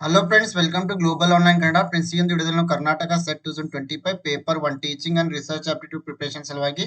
Hello friends welcome to global online Kannada friends ಈ ಒಂದು ವಿಡಿಯೋದಲ್ಲಿ Karnataka SET two thousand twenty five paper one teaching and research aptitude preparation ಸಲುವಾಗಿ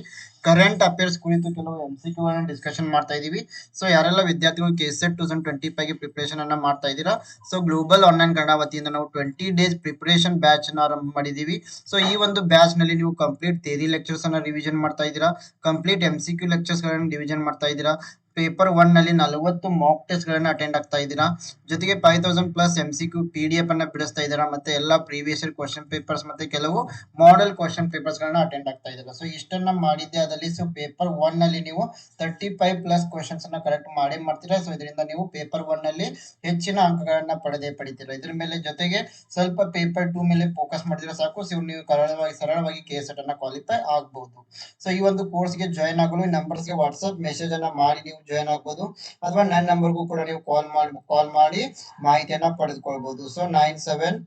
current affairs ಕುರಿತು ಕೆಲವು M C Q discussion ಮಾಡ್ತಾ ಇದೀವಿ so ಯಾರೆಲ್ಲ ವಿದ್ಯಾರ್ಥಿಗಳು K SET two thousand twenty ಫೈವ್ಗೆ preparation ಅನ್ನ ಮಾಡ್ತಾ ಇದ್ದೀರಾ? ಸೊ ಗ್ಲೋಬಲ್ ಆನ್ಲೈನ್ ಕನ್ನಡ ವತಿಯಿಂದ ನಾವು ಟ್ವೆಂಟಿ ಡೇಸ್ ಪ್ರಿಪರೇಷನ್ ಬ್ಯಾಚ್ನ ಆರಂಭ ಮಾಡಿದೀವಿ ಸೊ ಈ ಒಂದು ಬ್ಯಾಚ್ನಲ್ಲಿ ನೀವು ಕಂಪ್ಲೀಟ್ ಥೇರಿ ಲೆಕ್ಚರ್ಸ್ ಅನ್ನ ರಿವಿಷನ್ ಮಾಡ್ತಾ ಇದ್ದೀರಾ? Complete M C Q lectures ಗಳನ್ನ ರಿವಿಷನ್ ಮಾಡ್ತಾ ಇದ್ದೀರಾ? ಪೇಪರ್ ಒನ್ನಲ್ಲಿ ನಲವತ್ತು ಮಾಕ್ ಟೆಸ್ಟ್ ಗಳನ್ನ ಅಟೆಂಡ್ ಆಗ್ತಾ ಇದ್ದೀರಾ. ಜೊತೆಗೆ five thousand plus M C Q P D F ಅನ್ನ ಬಿಡಿಸ್ತಾ ಇದ್ದೀರಾ ಮತ್ತೆ ಎಲ್ಲ ಪ್ರೀವಿಯಸ್ ಇಯರ್ ಕ್ವಶನ್ ಪೇಪರ್ಸ್ ಮತ್ತೆ ಕೆಲವು ಮಾಡೆಲ್ ಕ್ವಶನ್ ಪೇಪರ್ಸ್ ಗಳನ್ನ ಅಟೆಂಡ್ ಆಗ್ತಾ ಇದ್ದೀರಾ. ಸೊ ಇಷ್ಟನ್ನ ಮಾಡಿದ್ದೆ ಅದರಲ್ಲಿ ಸೊ ಪೇಪರ್ ಒನ್ನಲ್ಲಿ ನೀವು ತರ್ಟಿ ಫೈವ್ ಪ್ಲಸ್ ಕ್ವಶನ್ಸ್ ಅನ್ನ ಕರೆಕ್ಟ್ ಮಾಡಿ ಮಾಡ್ತೀರಾ. ಸೊ ಇದರಿಂದ ನೀವು ಪೇಪರ್ ಒನ್ನಲ್ಲಿ ಹೆಚ್ಚಿನ ಅಂಕಗಳನ್ನ ಪಡೆದೇ ಪಡಿತೀರಾ. ಇದ್ರ ಮೇಲೆ ಜೊತೆಗೆ ಸ್ವಲ್ಪ ಪೇಪರ್ ಟೂ ಮೇಲೆ ಫೋಕಸ್ ಮಾಡಿದ್ರೆ ಸಾಕು. ಸೊ ನೀವು ಸರಳವಾಗಿ ಸರಳವಾಗಿ ಕೆ ಎಸ್ ಅನ್ನ ಕ್ವಾಲಿಫೈ ಆಗಬಹುದು ಸೊ ಈ ಒಂದು ಕೋರ್ಸ್ಗೆ ಜಾಯ್ನ್ ಆಗಲು ಈ numbers ಗೆ ವಾಟ್ಸ್ಆಪ್ ಮೆಸೇಜ್ ಅನ್ನ ಮಾಡಿ ನೀವು ಜಾಯ್ನ್ ಆಗ್ಬೋದು. ಅಥವಾ ನನ್ನ ನಂಬರ್ಗೂ ಕೂಡ ನೀವು ಕಾಲ್ ಮಾಡಿ ಕಾಲ್ ಮಾಡಿ ಮಾಹಿತಿಯನ್ನ ಪಡೆದುಕೊಳ್ಬಹುದು so nine seven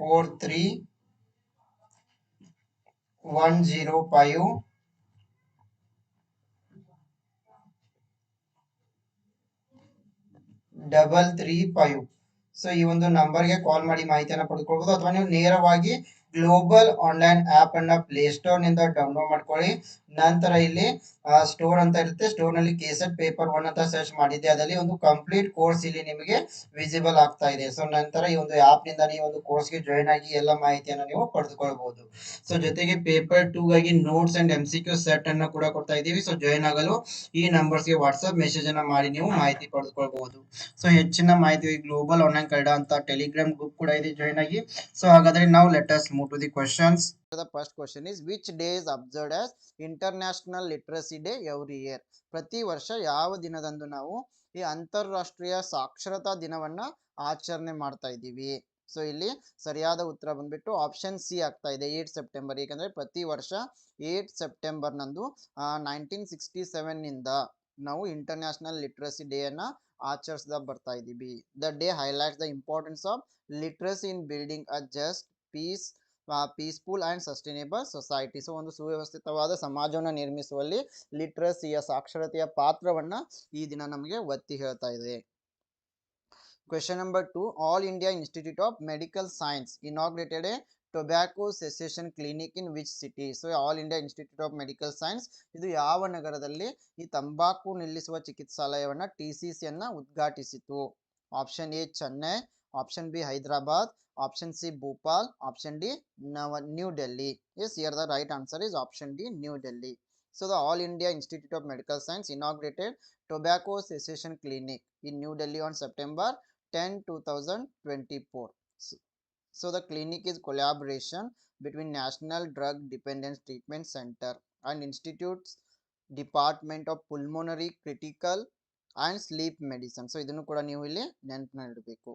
four three one zero five double three five so ಈ ಒಂದು ನಂಬರ್ಗೆ ಕಾಲ್ ಮಾಡಿ ಮಾಹಿತಿಯನ್ನು ಪಡೆದುಕೊಳ್ಬಹುದು ಅಥವಾ ನೀವು ನೇರವಾಗಿ ಗ್ಲೋಬಲ್ ಆನ್ಲೈನ್ ಆಪ್ ಅನ್ನ ಪ್ಲೇ ಸ್ಟೋರ್ನಿಂದ ಡೌನ್ಲೋಡ್ ಮಾಡ್ಕೊಳ್ಳಿ. ನಂತರ ಇಲ್ಲಿ ಸ್ಟೋರ್ ಅಂತ ಇರುತ್ತೆ. ಸ್ಟೋರ್ನಲ್ಲಿ ಕೇಸೆಟ್ ಪೇಪರ್ ಒನ್ ಅಂತ ಸರ್ಚ್ ಮಾಡಿದ್ದೆ. ಅದರಲ್ಲಿ ಒಂದು ಕಂಪ್ಲೀಟ್ ಕೋರ್ಸ್ ಇಲ್ಲಿ ನಿಮಗೆ ವಿಸಿಬಲ್ ಆಗ್ತಾ ಇದೆ. ಸೊ ನಂತರ ಈ ಒಂದು ಆಪ್ನಿಂದ ನೀವು ಒಂದು ಕೋರ್ಸ್ಗೆ ಜಾಯ್ನ್ ಆಗಿ ಎಲ್ಲ ಮಾಹಿತಿಯನ್ನು ನೀವು ಪಡೆದುಕೊಳ್ಬಹುದು. ಸೊ ಜೊತೆಗೆ ಪೇಪರ್ ಟೂ ಗಾಗಿ notes and M Q set ಅನ್ನು ಕೂಡ ಕೊಡ್ತಾ ಇದ್ದೀವಿ. ಸೊ ಜಾಯಿನ್ ಆಗಲು ಈ ನಂಬರ್ಸ್ಗೆ ವಾಟ್ಸ್ಆಪ್ ಮೆಸೇಜ್ ಅನ್ನ ಮಾಡಿ ನೀವು ಮಾಹಿತಿ ಪಡೆದುಕೊಳ್ಬಹುದು. ಸೊ ಹೆಚ್ಚಿನ ಮಾಹಿತಿ ಗ್ಲೋಬಲ್ ಆನ್ಲೈನ್ ಕನ್ನಡ ಅಂತ ಟೆಲಿಗ್ರಾಮ್ ಗ್ರೂಪ್ ಕೂಡ ಇದೆ. ಜಾಯಿನ್ ಆಗಿ. ಸೊ ಹಾಗಾದ್ರೆ ನಾವು letters move to the questions first question is which day is observed as as International literacy day every year ಪ್ರತಿ ವರ್ಷ ಯಾವ ದಿನದಂದು ನಾವು ಈ ಅಂತಾರಾಷ್ಟ್ರೀಯ ಸಾಕ್ಷರತಾ ದಿನವನ್ನ ಆಚರಣೆ ಮಾಡ್ತಾ ಇದ್ದೀವಿ. ಸೊ ಇಲ್ಲಿ ಸರಿಯಾದ ಉತ್ತರ ಬಂದ್ಬಿಟ್ಟು ಆಪ್ಷನ್ ಸಿ ಆಗ್ತಾ ಇದೆ ಏಟ್ ಸೆಪ್ಟೆಂಬರ್ ಏಕೆಂದ್ರೆ ಪ್ರತಿ ವರ್ಷ ಏಟ್ ಸೆಪ್ಟೆಂಬರ್ ನಂದು ನೈನ್ಟೀನ್ ಸಿಕ್ಸ್ಟಿ ಸೆವೆನ್ನಿಂದ ನಾವು ಇಂಟರ್ನ್ಯಾಷನಲ್ ಲಿಟ್ರಸಿ ಡೇ ಅನ್ನ ಆಚರಿಸ್ತಾ ಬರ್ತಾ ಇದ್ದೀವಿ. The day highlights the importance of literacy in building a just peace peaceful and sustainable society so ಒಂದು ಸುವ್ಯವಸ್ಥಿತವಾದ ಸಮಾಜವನ್ನು ನಿರ್ಮಿಸುವಲ್ಲಿ ಲಿಟ್ರಸಿಯ ಸಾಕ್ಷರತೆಯ ಪಾತ್ರವನ್ನು ಈ ದಿನ ನಮಗೆ ಒತ್ತಿ ಹೇಳ್ತಾ ಇದೆ. Question number two all India institute of medical science inaugurated a tobacco cessation clinic in which city so all India institute of medical science ಇದು ಯಾವ ನಗರದಲ್ಲಿ ಈ ತಂಬಾಕು ನಿಲ್ಲಿಸುವ ಚಿಕಿತ್ಸಾಲಯವನ್ನು ಟಿ ಸಿ ಸಿಯನ್ನು ಉದ್ಘಾಟಿಸಿತು? Option A Chennai Option B Hyderabad option C Bhopal, option D Nav- New Delhi. Yes, here the right answer is option D New Delhi. So the All India Institute of Medical Science inaugurated tobacco cessation clinic in New Delhi on September 10, 2024. So, so the clinic is collaboration between National Drug Dependence Treatment Center and Institute's Department of Pulmonary Critical and Sleep Medicine. So ಇದನ್ನು ಕೂಡ ನೀವು ಇಲ್ಲಿ ನೆನಪಿನಲ್ಲಿಡಬೇಕು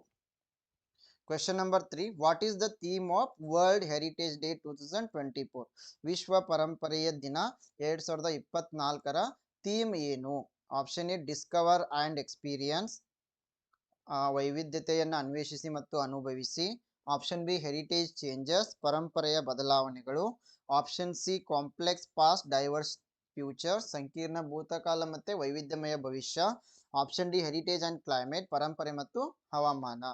the theme of world heritage day two thousand twenty four ವಿಶ್ವ ಪರಂಪರೆಯ ದಿನ ಎರಡ್ ಸಾವಿರದ ಇಪ್ಪತ್ನಾಲ್ಕರ ಥೀಮ್ ಏನು? Option A discover and experience ವೈವಿಧ್ಯತೆಯನ್ನು ಅನ್ವೇಷಿಸಿ ಮತ್ತು ಅನುಭವಿಸಿ. ಆಪ್ಷನ್ ಬಿ ಹೆರಿಟೇಜ್ ಚೇಂಜಸ್ ಪರಂಪರೆಯ ಬದಲಾವಣೆಗಳು. Option C complex past diverse future ಸಂಕೀರ್ಣ ಭೂತಕಾಲ ಮತ್ತು ವೈವಿಧ್ಯಮಯ ಭವಿಷ್ಯ. Option D heritage and climate ಪರಂಪರೆ ಮತ್ತು ಹವಾಮಾನ.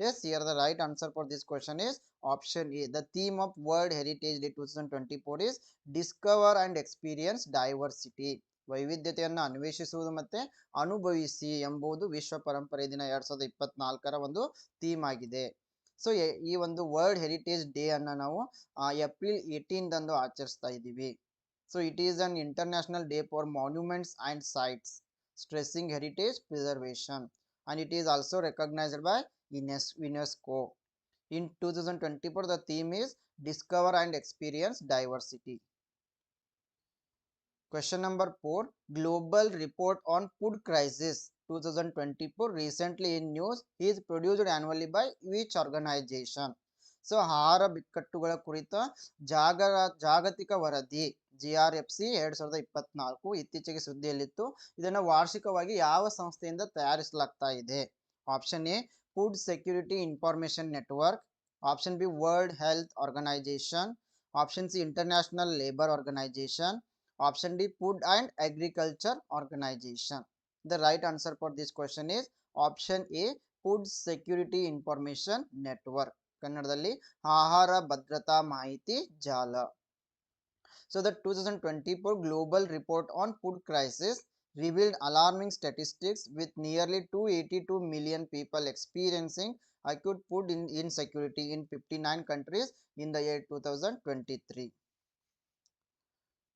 Yes, here the right answer for this question is option A. The theme of World Heritage Day 2024 is Discover and Experience Diversity. ವೈವಿಧ್ಯತೆಯನ್ನು ಅನ್ವೇಷಿಸುವುದು ಮತ್ತೆ ಅನುಭವಿಸಿ ಎಂಬುದು ವಿಶ್ವ ಪರಂಪರೆ ದಿನ ಎರಡ್ ಸಾವಿರದ ಇಪ್ಪತ್ನಾಲ್ಕರ ಒಂದು ಥೀಮ್ ಆಗಿದೆ ಸೊ ಈ ಒಂದು ವರ್ಲ್ಡ್ ಹೆರಿಟೇಜ್ ಡೇ ಅನ್ನ ನಾವು ಏಪ್ರಿಲ್ ಏಯ್ಟೀನ್ ದಂದು ಆಚರಿಸ್ತಾ ಇದ್ದೀವಿ so it is an international day for monuments and sites stressing heritage preservation and it is also recognised by UNESCO. In 2024, the theme is Discover and Experience Diversity. Question number 4 Global Report on Food Crisis 2024 recently in news is produced annually by which organization? So ಆಹಾರ ಬಿಕ್ಕಟ್ಟುಗಳ ಕುರಿತ ಜಾಗರ ಜಾಗತಿಕ ವರದಿ G R F C ಎರಡ್ ಸಾವಿರದ ಇಪ್ಪತ್ನಾಲ್ಕು ಇತ್ತೀಚೆಗೆ ಸುದ್ದಿಯಲ್ಲಿತ್ತು ಇದನ್ನು ವಾರ್ಷಿಕವಾಗಿ ಯಾವ ಸಂಸ್ಥೆಯಿಂದ ತಯಾರಿಸಲಾಗ್ತಾ ಇದೆ option A Food Security Information Network option B World Health Organization option C International Labour Organization option D Food and Agriculture Organization the right answer for this question is option A food security information network ಕನ್ನಡದಲ್ಲಿ ಆಹಾರ ಭದ್ರತಾ ಮಾಹಿತಿ ಜಾಲ so the two thousand twenty four global report on food crisis revealed alarming statistics with nearly 282 million people experiencing acute food in insecurity in 59 countries in the year 2023.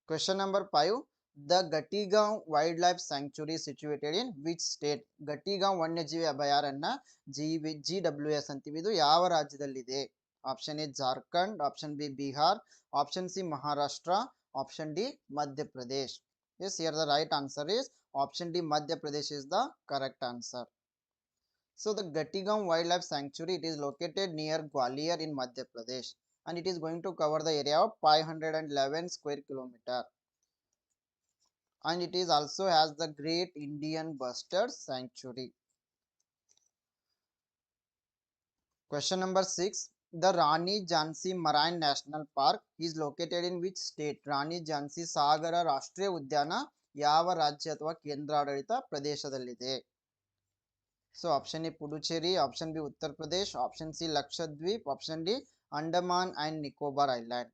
Question number 5. The Gatigaon Wildlife Sanctuary situated in which state? Gattigaon ವನ್ಯಜೀವಿ ಅಭಯಾರಣ್ಯ G G W S ಅಂತೀವಿ ಇದು ಯಾವ ರಾಜ್ಯದಲ್ಲಿದೆ option A Jharkhand option B Bihar option C Maharashtra option D Yes, here the right answer is option D. Madhya Pradesh is the correct answer. So the Gatigaon Wildlife Sanctuary it is located near Gwalior in Madhya Pradesh and it is going to cover the area of 511 square kilometer. And it is also has the Great Indian Bustard Sanctuary. Question number 6. The Rani Jhansi Marine National Park is located in which state? Rani Jhansi ಸಾಗರ ರಾಷ್ಟ್ರೀಯ ಉದ್ಯಾನ ಯಾವ ರಾಜ್ಯ ಅಥವಾ ಕೇಂದ್ರಾಡಳಿತ ಪ್ರದೇಶದಲ್ಲಿದೆ? So option A Puducherry option B Uttar Pradesh option C Lakshadweep option D Andaman and Nicobar island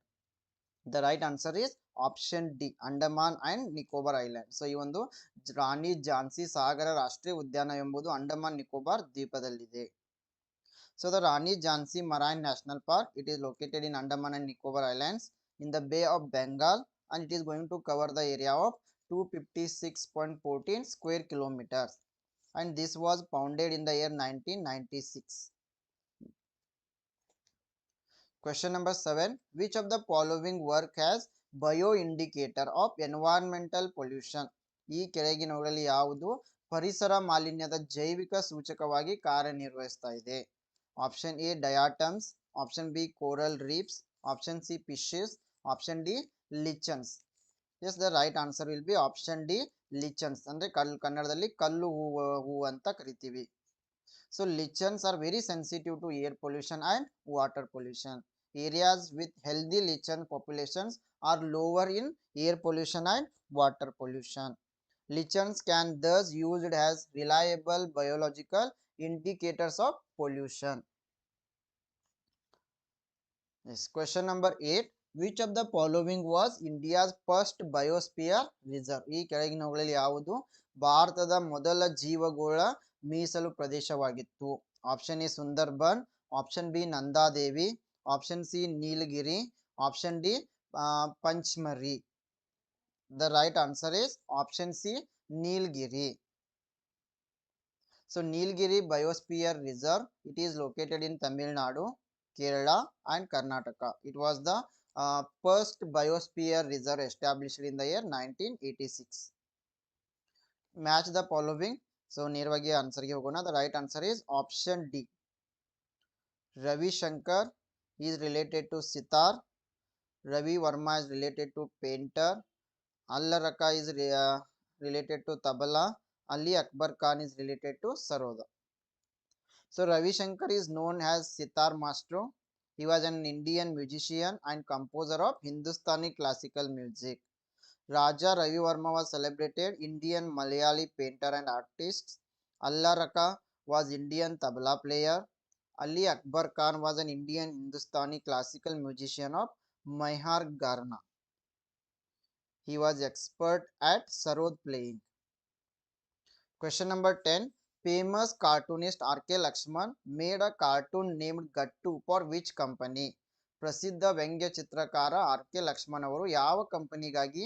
the right answer is option D Andaman and Nicobar island so ಈ ಒಂದು ರಾಣಿ ಜಾನ್ಸಿ ಸಾಗರ ರಾಷ್ಟ್ರೀಯ ಉದ್ಯಾನ ಎಂಬುದು ಅಂಡಮಾನ್ ನಿಕೋಬಾರ್ ದ್ವೀಪದಲ್ಲಿದೆ. So the Rani Jhansi Marine National Park, it is located in Andaman and Nicobar Islands in the Bay of Bengal and it is going to cover the area of 256.14 square kilometers and this was founded in the year 1996. Question number 7. Which of the following work has bioindicator of environmental pollution? ಈ ಕೆಳಗಿನವುಗಳಲ್ಲಿ ಯಾವುದು ಪರಿಸರ ಮಾಲಿನ್ಯದ ಜೈವಿಕ ಸೂಚಕವಾಗಿ ಕಾರ್ಯನಿರ್ವಹಿಸ್ತಾ ಇದೆ option A diatoms option B coral reefs option C fishes option D lichens yes the right answer will be option D lichens ಅಂದ್ರೆ ಕಲ್ ಕನ್ನಡದಲ್ಲಿ ಕಲ್ಲು ಹೂವು ಹೂವು ಅಂತ ಕರಿತೀವಿ so lichens are very sensitive to air pollution and water pollution areas with healthy lichen populations are lower in air pollution and water pollution lichens can thus used as reliable biological indicators of pollution. Yes, question number 8. Which of the following was India's first biosphere reserve? ಈ ಕೆಳಗಿನವುಗಳಲ್ಲಿ ಯಾವುದು ಭಾರತದ ಮೊದಲ ಜೀವಗೋಳ ಮೀಸಲು ಪ್ರದೇಶವಾಗಿತ್ತು option A Sundarban option B Nanda Devi option C Nilgiri option D Pachmarhi the right answer is option C Nilgiri. So Nilgiri Biosphere Reserve it is located in Tamil Nadu, Kerala and Karnataka. It was the uh, first biosphere reserve established in the year 1986. Match the following. So ನೇರವಾಗಿ answer ಗೆ ಹೋಗೋಣ the right answer is option D. Ravi Shankar is related to sitar. Ravi Verma is related to painter. Allah Raka is re, Ali Akbar Khan is related to Saroda. So Ravi Shankar is known as Sitar Maestro. He was an Indian musician and composer of Hindustani classical music. Raja Ravi Verma was celebrated Indian Malayali painter and artist. Allah Raka was Indian tabla player. Ali Akbar Khan was an Indian Hindustani classical musician of Maihar Garna. He was expert at sarod playing. Question number 10 famous cartoonist R K Laxman made a cartoon named Gattu for which company ಪ್ರಸಿದ್ಧ ವ್ಯಂಗ್ಯ ಚಿತ್ರಕಾರ R K Lakshman ಅವರು ಯಾವ ಕಂಪನಿಗಾಗಿ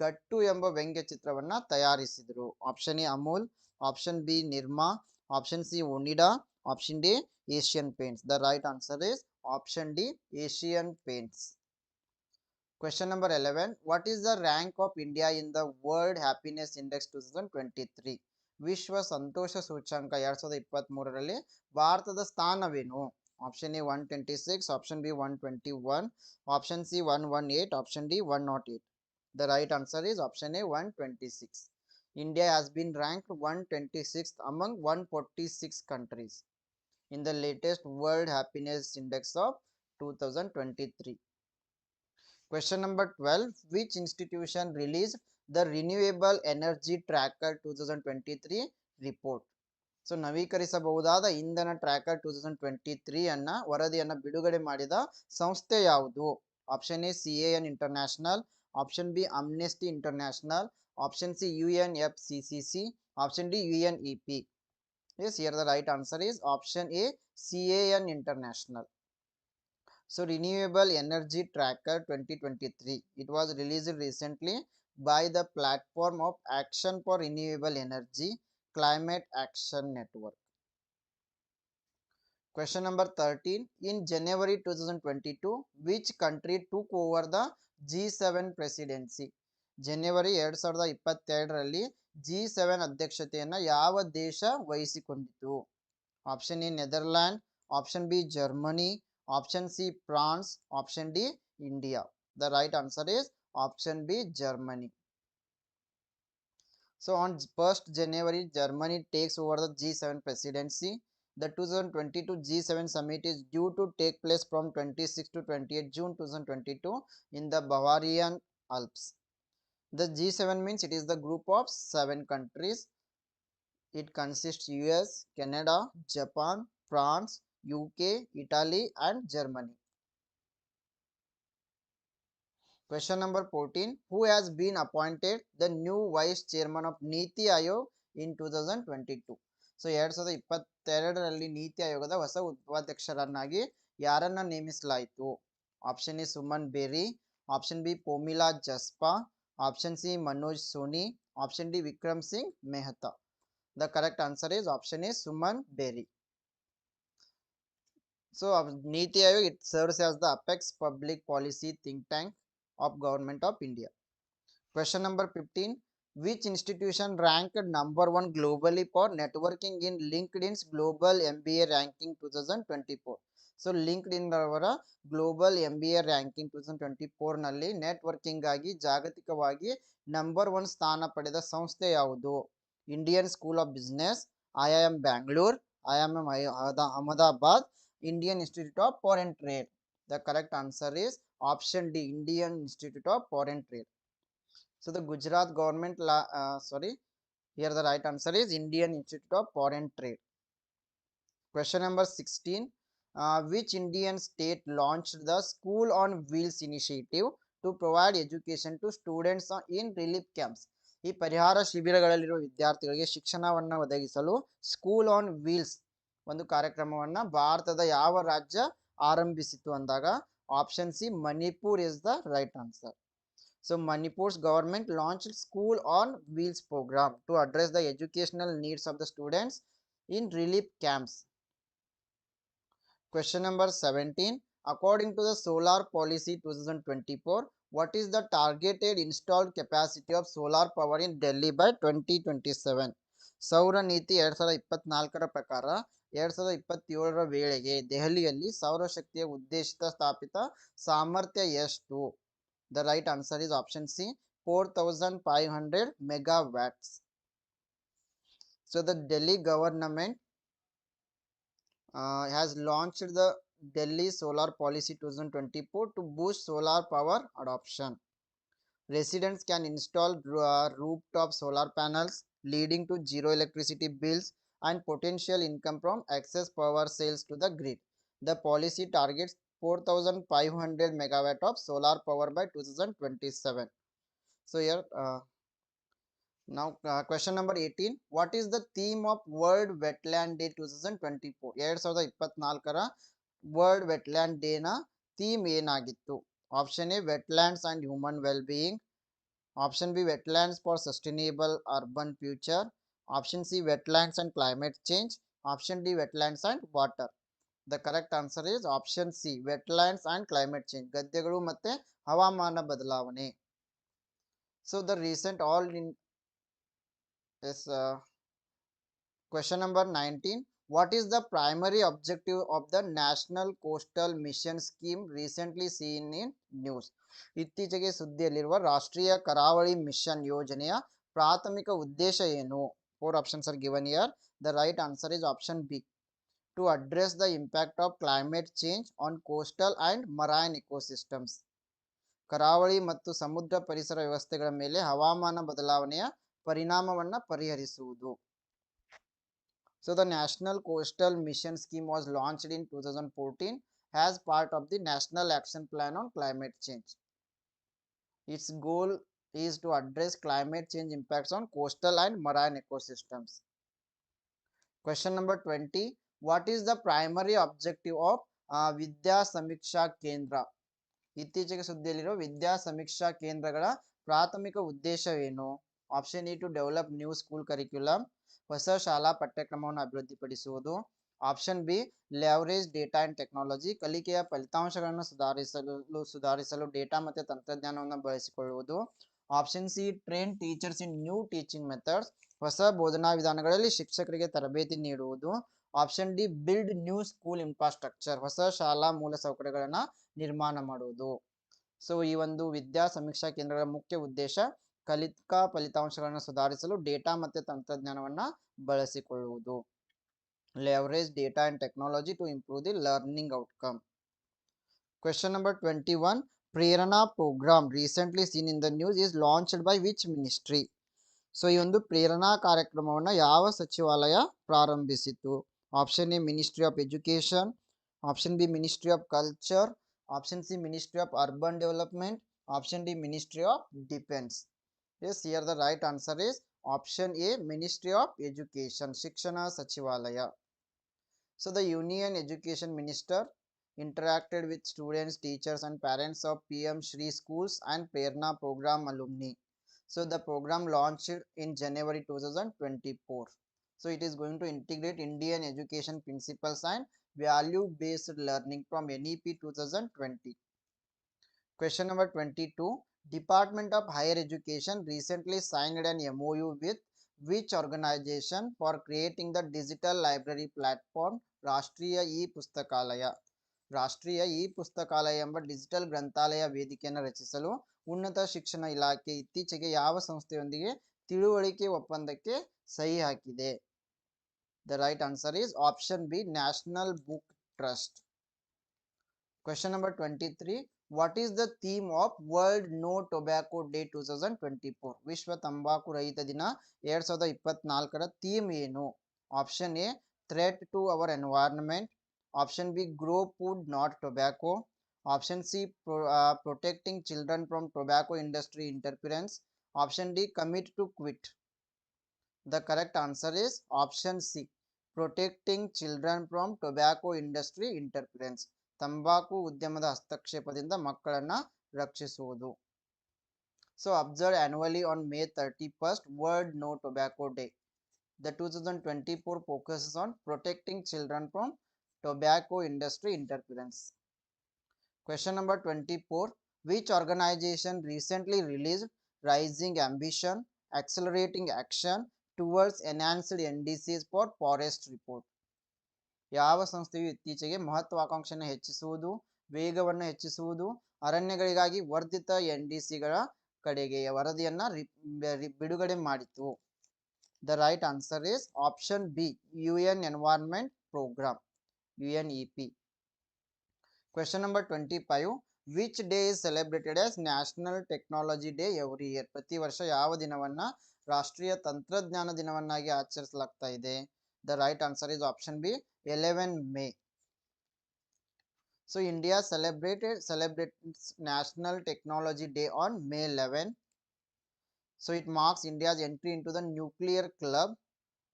ಗಟ್ಟು ಎಂಬ ವ್ಯಂಗ್ಯ ಚಿತ್ರವನ್ನ ತಯಾರಿಸಿದರು? Option A Amul option B Nirma option C Onida option D Asian Paints. The right answer is option D Asian Paints. Question number 11 what is the rank of India in the world happiness index 2023 ವಿಶ್ವ ಸಂತೋಷ ಸೂಚ್ಯಂಕ ಎರಡ್ ಸಾವಿರದ ಇಪ್ಪತ್ತ್ ಮೂರರಲ್ಲಿ ಭಾರತದ ಸ್ಥಾನವೇನು option A one twenty six option B one twenty one option C one one eight option D one nought eight the right answer is option A one twenty six India has been ranked one twenty six among one forty six countries in the latest World Happiness Index of two thousand twenty three Question number 12. Which institution released the Renewable Energy Tracker 2023 report? So ನವೀಕರಿಸಬಹುದಾದ ಇಂಧನ tracker two thousand twenty three ಅನ್ನ ವರದಿಯನ್ನು ಬಿಡುಗಡೆ ಮಾಡಿದ ಸಂಸ್ಥೆ ಯಾವುದು? Option A C N international option B amnesty international option C U N F C C C option D U N E P as here the right answer is option A C N international So, renewable energy tracker 2023 it was released recently. By the platform of action for renewable energy climate action network. Question number 13 in January 2022 which country took over the G7 presidency? ಜನವರಿ ಎರಡ್ ಸಾವಿರದ ಇಪ್ಪತ್ತೆರಡರಲ್ಲಿ G seven ಅಧ್ಯಕ್ಷತೆಯನ್ನ ಯಾವ ದೇಶ ವಹಿಸಿಕೊಂಡಿತು option A Netherland option Germany option C France, option D India. The right answer is option B Germany. So on 1st January, Germany takes over the G7 presidency. The 2022 G7 summit is due to take place from 26 to 28 June 2022 in the Bavarian Alps. The G7 means it is the group of seven countries. It consists US, Canada, Japan, France, UK, Italy, and Germany. Question number 14 Who has been appointed the new vice chairman of Niti Ayog in 2022? So ಎರಡ್ ಸಾವಿರದ ಇಪ್ಪತ್ತೆರಡರಲ್ಲಿ ನೀತಿ ಆಯೋಗದ ಹೊಸ ಉಪಾಧ್ಯಕ್ಷರನ್ನಾಗಿ ಯಾರನ್ನ ನೇಮಿಸಲಾಯಿತು option A Suman Bery option B Pomila Jaspa option C Manoj Soni option D Vikram Singh Mehta the correct answer is option A Suman Bery uh, Niti Aayog it serves as the apex public policy think tank of government of India. Question number 15 which institution ranked number 1 globally for networking in LinkedIn's global MBA ranking 2024 so linked ಅವರ global M B A ranking two thousand twenty ಫೋರ್ನಲ್ಲಿ networking ಆಗಿ ಜಾಗತಿಕವಾಗಿ number one ಸ್ಥಾನ ಪಡೆದ ಸಂಸ್ಥೆ ಯಾವುದು Indian School of Business I I M Bangalore I M M Ahmedabad Indian Institute of Foreign Trade. The correct answer is option D, Indian Institute of Foreign Trade. So the Gujarat government, uh, sorry, here the right answer is Indian Institute of Foreign Trade. Question number 16. Uh, which Indian state launched the School on Wheels initiative to provide education to students in relief camps? ಈ ಪರಿಹಾರ ಶಿಬಿರಗಳಲ್ಲಿರುವ ವಿದ್ಯಾರ್ಥಿಗಳಿಗೆ ಶಿಕ್ಷಣವನ್ನು ಒದಗಿಸಲು school on wheels ಒಂದು ಕಾರ್ಯಕ್ರಮವನ್ನು ಭಾರತದ ಯಾವ ರಾಜ್ಯ ಆರಂಭಿಸಿತು ಅಂದಾಗ Option C Manipur is the right answer so Manipur's government launch school on wheels programme to address the educational needs of the students in relief camps Question number 17. According to the Solar Policy 2024, what is the targeted installed capacity of solar power in Delhi by 2027? ಸೌರ ನೀತಿ ಎರಡ್ ಸಾವಿರದ ಇಪ್ಪತ್ನಾಲ್ಕರ ಪ್ರಕಾರ ಎರಡ್ ಸಾವಿರದ ಇಪ್ಪತ್ತೇಳರ ವೇಳೆಗೆ ದೆಹಲಿಯಲ್ಲಿ ಸೌರಶಕ್ತಿಯ ಉದ್ದೇಶಿತ ಸ್ಥಾಪಿತ ಸಾಮರ್ಥ್ಯ ಎಷ್ಟು the right answer is option C four thousand five hundred megawatts so the Delhi government uh, has launched the Delhi Solar Policy 2024 to boost solar power adoption. Residents can install ro- uh, rooftop solar panels, leading to zero electricity bills and potential income from excess power sales to the grid. The policy targets 4,500 megawatt of solar power by 2027. So here, uh, now uh, question number 18 what is the theme of world wetland day 2024 ಎರಡ್ ಸಾವಿರದ ಇಪ್ಪತ್ನಾಲ್ಕರ world wetland ಡೇನ theme ಏನಾಗಿತ್ತು option A wetlands and human wellbeing option B wetlands for sustainable urban future Option C wetlands and climate change option D wetlands and water the correct answer is option C wetlands and climate change ಗದ್ದೆಗಳು ಮತ್ತೆ ಹವಾಮಾನ ಬದಲಾವಣೆ so the recent all in Yes. Uh, question number 19. What is the primary objective of the National Coastal Mission Scheme recently seen in news? ಇತ್ತೀಚೆಗೆ ಸುದ್ದಿಯಲ್ಲಿರುವ ರಾಷ್ಟ್ರೀಯ ಕರಾವಳಿ mission ಯೋಜನೆಯ ಪ್ರಾಥಮಿಕ ಉದ್ದೇಶ ಏನು Four options are given here the right answer is option B to address the impact of climate change on coastal and marine ecosystems ಕರಾವಳಿ ಮತ್ತು ಸಮುದ್ರ ಪರಿಸರ ವ್ಯವಸ್ಥೆಗಳ ಮೇಲೆ ಹವಾಮಾನ ಬದಲಾವಣೆಯ ಪರಿಣಾಮವನ್ನ ಪರಿಹರಿಸುವುದು So the National Coastal Mission Scheme was launched in 2014 as part of the National Action Plan on Climate Change. Its goal is to address climate change impacts on coastal and marine ecosystems. Question number 20. What is the primary objective of uh, Vidya Samiksha Kendra? ಇತ್ತೀಚೆಗೆ ಸುದ್ದಿಯಲ್ಲಿರೋ ವಿದ್ಯಾ ಸಮೀಕ್ಷಾ ಕೇಂದ್ರಗಳ ಪ್ರಾಥಮಿಕ ಉದ್ದೇಶವೇನು option E to develop new school curriculum ಹೊಸ ಶಾಲಾ ಪಠ್ಯಕ್ರಮವನ್ನು ಅಭಿವೃದ್ಧಿಪಡಿಸುವುದು option B leverage data and technology ಕಲಿಕೆಯ ಫಲಿತಾಂಶಗಳನ್ನು ಸುಧಾರಿಸಲು ಸುಧಾರಿಸಲು ಡೇಟಾ ಮತ್ತು ತಂತ್ರಜ್ಞಾನವನ್ನು ಬಳಸಿಕೊಳ್ಳುವುದು option C train teachers in new teaching methods ಹೊಸ ಬೋಧನಾ ವಿಧಾನಗಳಲ್ಲಿ ಶಿಕ್ಷಕರಿಗೆ ತರಬೇತಿ ನೀಡುವುದು option D build new school infrastructure ಹೊಸ ಶಾಲಾ ಮೂಲಸೌಕರ್ಯಗಳನ್ನು ನಿರ್ಮಾಣ ಮಾಡುವುದು ಸೊ ಈ ಒಂದು ವಿದ್ಯಾ ಸಮೀಕ್ಷಾ ಕೇಂದ್ರಗಳ ಮುಖ್ಯ ಉದ್ದೇಶ ಕಲಿಕಾ ಫಲಿತಾಂಶಗಳನ್ನು ಸುಧಾರಿಸಲು ಡೇಟಾ ಮತ್ತು ತಂತ್ರಜ್ಞಾನವನ್ನು ಬಳಸಿಕೊಳ್ಳುವುದು. Leverage data and technology to improve the learning outcome question number twenty one Prerana programme recently seen in the news is launched by which ministry so ಈ ಒಂದು ಪ್ರೇರಣಾ ಕಾರ್ಯಕ್ರಮವನ್ನು ಯಾವ ಸಚಿವಾಲಯ ಪ್ರಾರಂಭಿಸಿತು option A ministry of education option B ministry of culture option C ministry of urban development option D ministry of defence yes here the right answer is option A ministry of education ಶಿಕ್ಷಣ ಸಚಿವಾಲಯ so the union education minister interacted with students, teachers, and parents of PM Shri Schools and Prerna Program alumni. So the program launched in January 2024. So it is going to integrate Indian education principles and value-based learning from NEP 2020. Question number 22. Department of Higher Education recently signed an MOU with which organization for creating the digital library platform Rashtriya e-Pustakalaya. ರಾಷ್ಟ್ರೀಯ E ಪುಸ್ತಕಾಲಯ ಎಂಬ digital ಗ್ರಂಥಾಲಯ ವೇದಿಕೆಯನ್ನು ರಚಿಸಲು ಉನ್ನತ ಶಿಕ್ಷಣ ಇಲಾಖೆ ಇತ್ತೀಚೆಗೆ ಯಾವ ಸಂಸ್ಥೆಯೊಂದಿಗೆ ತಿಳುವಳಿಕೆ ಒಪ್ಪಂದಕ್ಕೆ ಸಹಿ ಹಾಕಿದೆ? The right answer is option B national book trust question number twenty three what is the theme of world no tobacco day two thousand twenty four ವಿಶ್ವ ತಂಬಾಕು ರಹಿತ ದಿನ ಎರಡ್ ಸಾವಿರದ ಇಪ್ಪತ್ನಾಲ್ಕರ ಥೀಮ್ ಏನು? Option A threat to our environment option b grow food not tobacco option c pro, uh, protecting children from tobacco industry interference option d commit to quit the correct answer is option c protecting children from tobacco industry interference ತಂಬಾಕು ಉದ್ಯಮದ ಹಸ್ತಕ್ಷೇಪದಿಂದ ಮಕ್ಕಳನ್ನ ರಕ್ಷಿಸುವುದು so observe annually on May thirty first world no tobacco day the two thousand twenty four focuses tobacco industry interference. Question number 24. Which organization recently released Rising Ambition, Accelerating Action towards Enhanced NDCs for Forest Report? ಯಾವ ಸಂಸ್ಥೆಯು ಇತ್ತೀಚೆಗೆ ಮಹತ್ವಾಕಾಂಕ್ಷೆಯನ್ನು ಹೆಚ್ಚಿಸುವುದು ವೇಗವನ್ನು ಹೆಚ್ಚಿಸುವುದು ಅರಣ್ಯಗಳಿಗಾಗಿ ವರ್ಧಿತ N D ಸಿಗಳ ಕಡೆಗೆ ವರದಿಯನ್ನ ಬಿಡುಗಡೆ ಮಾಡಿತು the right answer is option B U N environment programme UNEP. Question number 25. Which day is celebrated as National Technology Day every year? ಪ್ರತಿ ವರ್ಷ ಯಾವ ದಿನವನ್ನ ರಾಷ್ಟ್ರೀಯ ತಂತ್ರಜ್ಞಾನ ದಿನವನ್ನಾಗಿ ಆಚರಿಸಲಾಗ್ತಾ ಇದೆ the right answer is option B eleven May so India celebrated celebrates national technology day on May eleven so it marks India's entry in to the nuclear club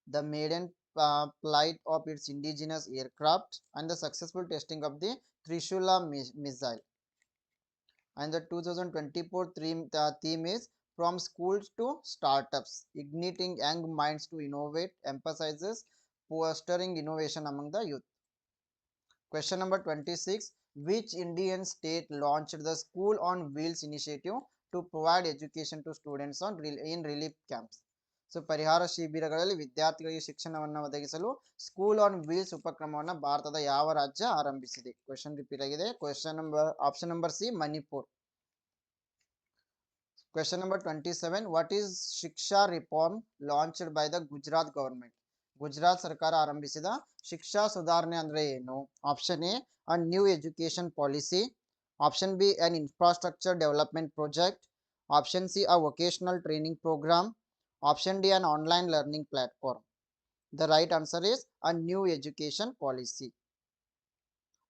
the maiden uh, flight of its indigenous aircraft and the successful testing of the Trishula mi- missile. And the 2024 theme, uh, theme is From Schools to Startups, Igniting Young Minds to Innovate, emphasizes fostering innovation among the youth. Question number 26. Which Indian state launched the School on Wheels initiative to provide education to students on in relief camps? So ಪರಿಹಾರ ಶಿಬಿರಗಳಲ್ಲಿ ವಿದ್ಯಾರ್ಥಿಗಳಿಗೆ ಶಿಕ್ಷಣವನ್ನು ಒದಗಿಸಲು school on wheels ಉಪಕ್ರಮವನ್ನು ಭಾರತದ ಯಾವ ರಾಜ್ಯ ಆರಂಭಿಸಿದೆ? Question repeat ಆಗಿದೆ. Question number option number C Manipur. Question number twenty seven what is Shiksha reform launched by the Gujarat government Gujarat ಸರ್ಕಾರ ಆರಂಭಿಸಿದ ಶಿಕ್ಷಾ ಸುಧಾರಣೆ ಅಂದ್ರೆ ಏನು? Option A a new education policy option B an infrastructure development project option C a vocational training programme Option D an online learning platform. The right answer is a new education policy.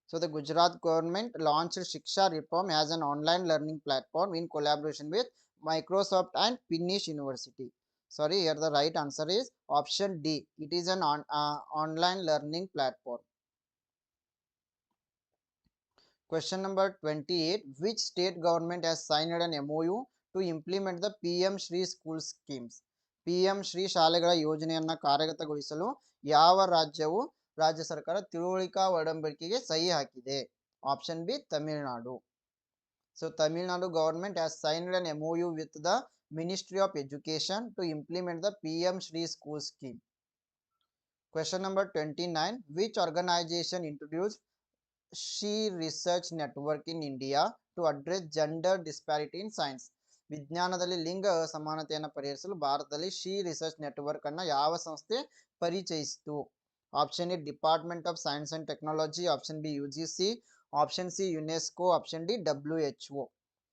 So the Gujarat government launched Shiksha Reform as an online learning platform in collaboration with Microsoft and Finnish University. Sorry, here the right answer is option D. It is an on, uh, online learning platform. Question number 28. Which state government has signed an MOU to implement the PM Shri School schemes? PM Shri ಶಾಲೆಗಳ ಯೋಜನೆಯನ್ನ ಕಾರ್ಯಗತಗೊಳಿಸಲು ಯಾವ ರಾಜ್ಯವು ರಾಜ್ಯ ಸರ್ಕಾರ ತಿಳುವಳಿಕಾ ಒಡಂಬಡಿಕೆಗೆ ಸಹಿ ಹಾಕಿದೆ? Option B, Tamil Nadu. So Tamil Nadu government has signed an U with the ministry of education to implement the P M Shri school scheme question number twenty nine which organisation introduce Shri research network in India to address gender disparity in science ವಿಜ್ಞಾನದಲ್ಲಿ ಲಿಂಗ ಅಸಮಾನತೆಯನ್ನು ಪರಿಹರಿಸಲು ಭಾರತದಲ್ಲಿ she research network ಅನ್ನ ಯಾವ ಸಂಸ್ಥೆ ಪರಿಚಯಿಸಿತು option A department of science and technology option B U G C option C UNESCO option D W H O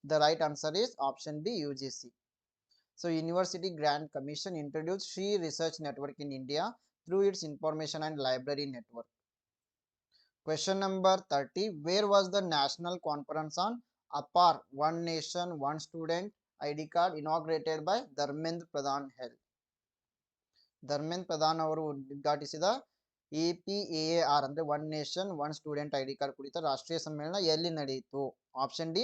the right answer is option B U G C so university grant commission introduce she research network in India through its information and library network Question number 30. Where was the national conference on APAR, One Nation, One Student ID card inaugurated by Dharmendra Pradhan held Dharmendra Pradhan ಅವರು ಉದ್ಘಾಟಿಸಿದ A P A R ಅಂದ್ರೆ one nation one student I D card ಕುರಿತ ರಾಷ್ಟ್ರೀಯ ಸಮ್ಮೇಳನ ಎಲ್ಲಿ ನಡೆಯಿತು? Option D